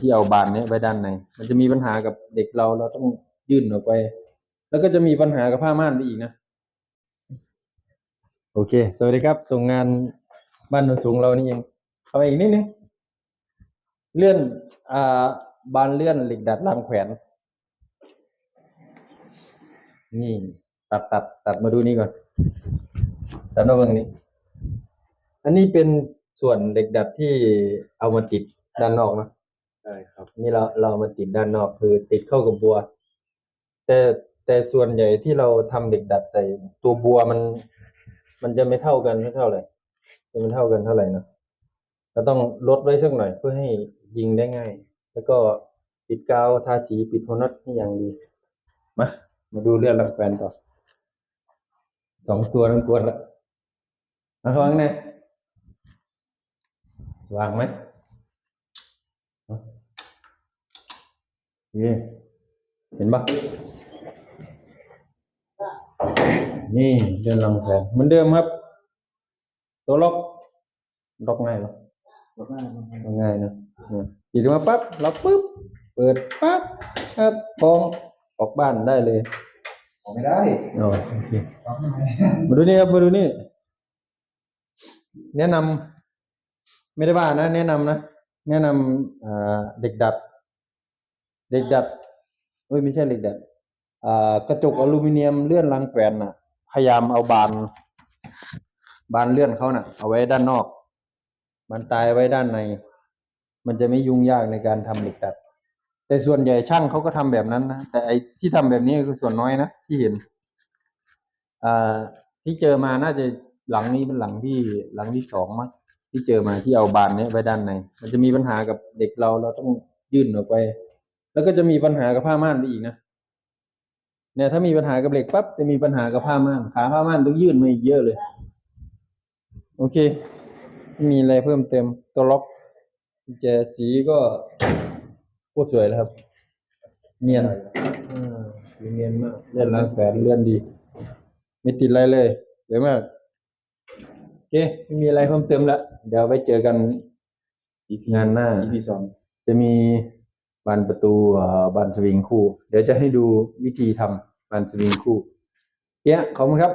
ที่เอาบานเนี้ยไว้ด้านใน มันจะมีปัญหากับเด็กเราเราต้องยื่นออกไป แล้วก็จะมีปัญหากับผ้าม่านไปอีกนะ โอเค สวัสดีครับ ส่งงานบ้านนนสูงเรานี่เองเอาไปอีกนิดนึง เลื่อน อ่า บานเลื่อนเหล็กดัดรางแขวน นี่ ตัดตัดตัดมาดูนี่ก่อน ตัดมาเบิ่งนี้ อันนี้เป็นส่วนเหล็กดัดที่เอามาติดด้านนอกนะ ใช่ครับ นี่เราเรามาติดด้านนอกคือติดเข้ากับบัว แต่แต่ส่วนใหญ่ที่เราทำเหล็กดัดใส่ตัวบัวมัน มันจะไม่เท่ากันไม่เท่าไหร่จะไม่เท่ากันเท่าไหร่นะเราต้องลดไว้สักหน่อยเพื่อให้ยิงได้ง่าย แล้วก็ปิดกาวทาสีปิดหัวน็อตให้อย่างดีมามาดูเรื่องรังแฟนต่อสองตัวนั้นกวนละมาข้างในวางไหม เอาโอเคเห็นปะนี่เรื่องรังแฟนเหมือนเดิมครับ ตัวล็อกล็อกง่ายเหรอบอกว่ามันล็อกง่ายนะเนี่ยปิดมาปั๊บล็อกปุ๊บเปิดปั๊บครับพองออกบ้านได้เลยออกไม่ได้อ๋อโอเคออกไม่ได้มาดูนี่ครับมาดูนี่แนะนำไม่ได้ว่านะ แนะนำนะ แนะนำอ่าเด็กดัด เด็กดัดเอ้ยไม่ใช่เหล็กดัดกระจกอลูมิเนียมเลื่อนรังแขวนน่ะ พยายามเอาบาน บานเลื่อนเขาน่ะ เอาไว้ด้านนอกบานตายไว้ด้านใน มันจะไม่ยุ่งยากในการทำเหล็กดัด แต่ส่วนใหญ่ช่างเขาก็ทำแบบนั้นนะแต่ไอ้ที่ทำแบบนี้คือส่วนน้อยนะที่เห็นอ่าที่เจอมาน่าจะหลังนี้เป็นหลังที่หลังที่สองมั้ง ที่เจอมาที่เอาบานเนี้ยไว้ด้านใน มันจะมีปัญหากับเด็กเราเราต้องยื่นออกไป แล้วก็จะมีปัญหากับผ้าม่านไปอีกนะเนี่ยถ้ามีปัญหากับเหล็กปั๊บจะมีปัญหากับผ้าม่านขาผ้าม่านต้องยื่นมาอีกเยอะเลย โอเคไม่มีอะไรเพิ่มเติมตัวล็อกกุญแจสีก็โคตรสวยแล้วครับ เนียนอ่าสีเนียนมากเลื่อนล้างแขวนเลื่อนดี ไม่ติดอะไรเลยสวยมากโอ เคไม่มีอะไรเพิ่มเติมละเดี๋ยวไว้เจอกันอีกงานหน้าอีพีสองจะมีบานประตูเอ่อบานสวิงคู่ เดี๋ยวจะให้ดูวิธีทำบานสวิงคู่เนี้ยขอบคุณครับ